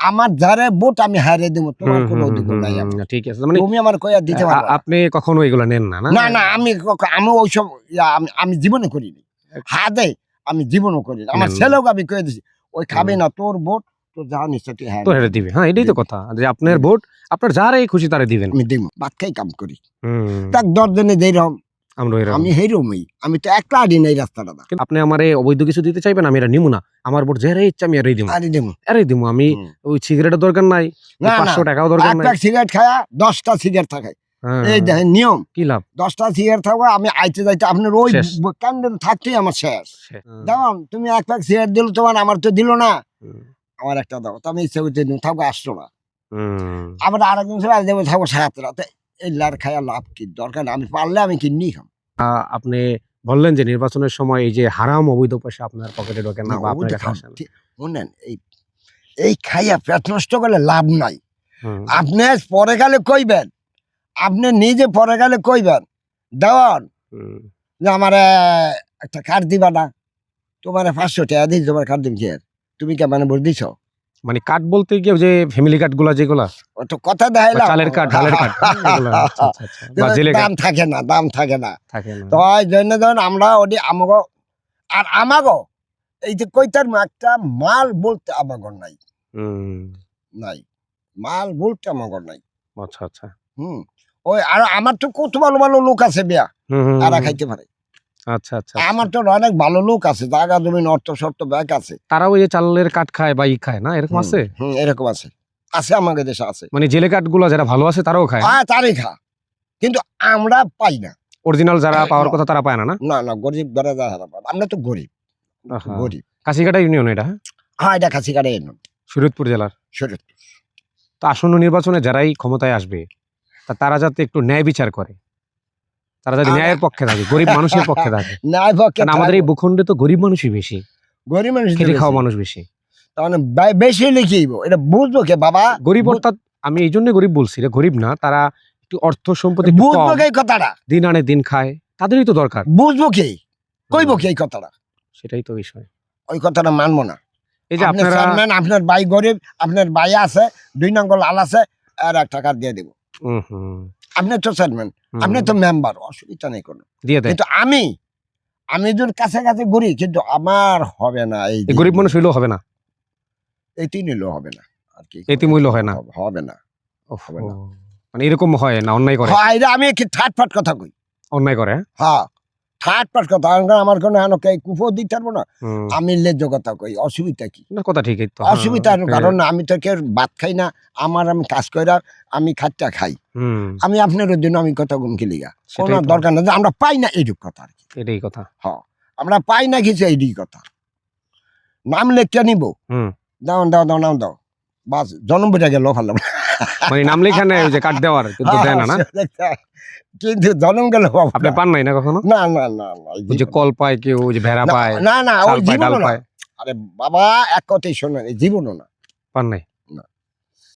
আমার যারে ভোট আমি হারিয়ে দেবো তোমার কোনো অধিকার নাই ঠিক আছে মানে তুমি আমার কইয়া দিতে পারো আপনি কখনো এগুলো নেন না না? না আমি আমি ওইসব আমি জীবনে করিনি। হাতে আমি জীবনও করি আমার ছেলেও আমি কয়ে দিছি ওই খাবে না তোর ভোট তো যা নিশ্চয় হ্যাঁ তো হেরে দিবে। হ্যাঁ এটাই তো কথা যে আপনার ভোট আপনার যারাই খুশি তারে দিবেন। আমি দিব ভাত খাই কাম করি। হুম, তাক দশজনে যেই রকম আমরা এরকম। আমি হেরমই আমি তো একলা আড়ি নাই রাস্তাটা আপনি আমারে অবৈধ কিছু দিতে চাইবেন আমি এটা নিমু না। আমার ভোট যারাই ইচ্ছা আমি এরাই দিব আড়ি দেবো এরাই দিব আমি ওই সিগারেটের দরকার নাই পাঁচশো টাকাও দরকার নাই। সিগারেট খায়া দশটা সিগারেট থাকে হ্যাঁ, এই দেখেন নিয়ম। কি লাভ? দশটা সিগারেট থাকবে আমি আইতে যাইতে আপনার ওই। ক্যান্ডেল থাকতেই আমার শেষ। যেমন তুমি এক প্যাক সিগারেট দিল তোমার আমার তো দিল না। আমার একটা দাও তো আমি ইচ্ছা করতে থাকব আসছো না। আবার আরেকজন ছিল দেবো থাকব সাত রাতে। এই লার খায়া লাভ কি? দরকার আমি পারলে আমি কিনি খাম। আপনি বললেন যে নির্বাচনের সময় এই যে হারাম অবৈধ পয়সা আপনার পকেটে ঢোকে না বা আপনার কাছে শুনেন এই এই খাইয়া পেট নষ্ট করলে লাভ নাই। আপনি পরে গেলে কইবেন আপনি নিজে পরে গেলে কইবেন দেওয়ান যে আমার একটা কার্ড দিবা না তোমার পাঁচশো টাকা দিই তোমার কার্ড আর? তুমি কে মানে ভোট দিছ? মানে কার্ড বলতে ওই যে ফ্যামিলি কার্ডগুলা যেগুলা তো কথা বা দেখাইলাম চালের আচ্ছা। বা জেলে দাম থাকে না দাম থাকে না। থাকে না। তো ওই জন্য ধরুন আমরা ওটি আমাগো আর আমাগো এই যে কইতার একটা মাল বলতে আমাগর নাই। হুম, নাই। মাল বলতে আমাগর নাই। আচ্ছা আচ্ছা। হুম। ওই আর আমার তো কত ভালো ভালো লোক আছে বিয়া। তারা খাইতে পারে। আচ্ছা আচ্ছা আমার তো অনেক ভালো লোক আছে জায়গা জমিন অর্থ শর্ত ব্যাগ আছে। তারাও এই চালের কার্ড খায় বা ই খায় না এরকম আছে? হুম এরকম আছে। আছে আমাদের দেশে আছে। মানে জেলে কার্ডগুলা যারা ভালো আছে তারাও খায়? হ্যাঁ তারই খা কিন্তু আমরা পাই না। অরিজিনাল যারা হ্যাঁ, পাওয়ার কথা তারা পায় না না? না না গরিব দ্বারা যা হারা পায়। আমরা তো গরিব। গরিব। কাশিকাটা ইউনিয়ন এটা হ্যাঁ? হ্যাঁ এটা খাসি কাটে এনো শরীয়তপুর জেলার। শরীর তো আসন্ন নির্বাচনে যারাই ক্ষমতায় আসবে তারা যাতে একটু ন্যায় বিচার করে। তারা আমরা- ন্যায়ের পক্ষে থাকে গরিব মানুষের পক্ষে থাকে। ন্যায় পক্ষে কারণ আমাদের এই ভূখণ্ডে তো গরিব মানুষই বেশি। গরিব মানুষ খেটে খাওয়া মানুষ বেশি। বে- বেশি লিখিব এটা বুঝব কে বাবা? গরিব অর্থাৎ আমি এই জন্য গরিব বলছি রে গরিব না তারা একটু অর্থ সম্পত্তি বুঝব কে কথাটা? দিন আনে দিন খায় তাদেরই তো দরকার। বুঝব কে? কইব কে এই কথাটা? সেটাই তো বিষয়। ওই কথাটা মানবো না। এই যে আপনার আপনারা ভাই গরিব আপনার ভাই আছে দুই নম্বর লাল আছে আর এক টাকা দিয়ে দেবো। আপনি তো চেয়ারম্যান আপনি তো মেম্বার অসুবিধা নেই কোনো। কিন্তু আমি আমি যদি কাছে কাছে ঘুরি কিন্তু আমার হবে না এই গরিব মানুষ হইলেও হবে না। এটি নিলেও হবে না। আর কি এটি মূল্য হয় না। হবে- হবে না। হবে না। মানে এরকম হয় না অন্যায় করে। আমি কি ঠাট ফাট কথা কই। অন্যায় করে। হ্যাঁ? ঠাট ফাট কথা আমার কোনো কে কুফো দিতে পারব না। আমি লেজ্জ কথা কই অসুবিধা কি? না কথা হ্যাঁ, অসুবিধা আপনি- কারণ আমি তো কেউ ভাত খাই না আমার আমি কাজ কইরা আমি খাটটা খাই। আমি আপনার জন্য আমি কথা গুমকি লিগা। কোনো দরকার না আমরা পাই না এইটুক কথা আর কি। এটাই কথা। আমরা পাই না কিছু এইটুক কথা। নাম লেখা নিব। দাও দাও দাও নাম দাও। বাস জন্ম বেটা গেল ভালো। মানে নাম লেখা নেই ওই যে কাট দেওয়ার কিন্তু দেয় না না? কিন্তু জন্ম গেল আপনি পান নাই না কখনো? না না না ওই যে কল পায় কেউ ওই যে ভেড়া পায় না না ওই জীবন পায়। আরে বাবা এক কথাই শোনেন এই জীবনও না। পান নাই?